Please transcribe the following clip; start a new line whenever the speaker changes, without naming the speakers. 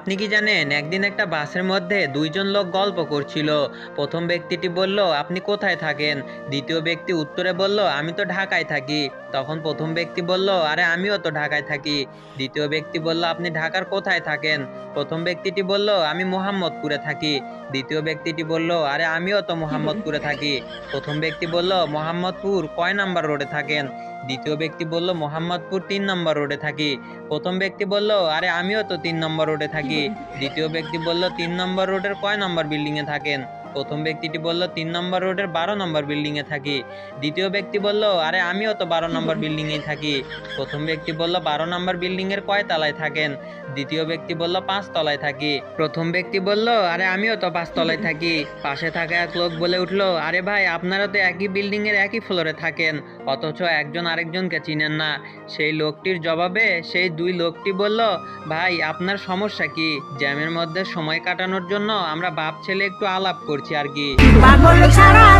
আপনি কি জানেন, একদিন একটা বাসের মধ্যে দুইজন লোক গল্প করছিল। প্রথম ব্যক্তিটি বলল, আপনি কোথায় থাকেন? দ্বিতীয় ব্যক্তি উত্তরে বলল, আমি তো ঢাকায় থাকি। তখন প্রথম ব্যক্তি বলল, আরে, আমিও তো ঢাকায় থাকি। দ্বিতীয় ব্যক্তি বলল, আপনি ঢাকার কোথায় থাকেন? প্রথম ব্যক্তিটি বলল, আমি মোহাম্মদপুরে থাকি। দ্বিতীয় ব্যক্তিটি বলল, আরে, আমিও তো মোহাম্মদপুরে থাকি। প্রথম ব্যক্তি বলল, মোহাম্মদপুর কয় নাম্বার রোডে থাকেন? দ্বিতীয় ব্যক্তি বলল, মোহাম্মদপুর তিন নম্বর রোডে থাকি। প্রথম ব্যক্তি বলল, আরে, আমিও তো তিন নম্বর রোডে থাকি। দ্বিতীয় ব্যক্তি বলল তিন নম্বর রোডের কয় নম্বর বিল্ডিং এ থাকেন? প্রথম ব্যক্তিটি বলল, তিন নম্বর রোডের বারো নম্বর বিল্ডিং এ থাকি। দ্বিতীয় ব্যক্তি বলল, আরে আমিও তো বারো নম্বর বিল্ডিং এ থাকি। প্রথম ব্যক্তি বলল, বারো নম্বর বিল্ডিং এর কয় তলায় থাকেন? দ্বিতীয় ব্যক্তি বলল, পাঁচ তলায় থাকি। প্রথম ব্যক্তি বলল, আরে আমিও তো পাঁচ তলায় থাকি। পাশে থাকা এক লোক বলে উঠল, আরে ভাই, আপনারা তো একই বিল্ডিং এর একই ফ্লোরে থাকেন, অথচ একজন আরেকজনকে চিনেন না। সেই লোকটির জবাবে সেই দুই লোকটি বলল, ভাই, আপনার সমস্যা কি? জ্যামের মধ্যে সময় কাটানোর জন্য আমরা বাপ ছেলে একটু আলাপ করছি আর কি।
পাগল দুনিয়া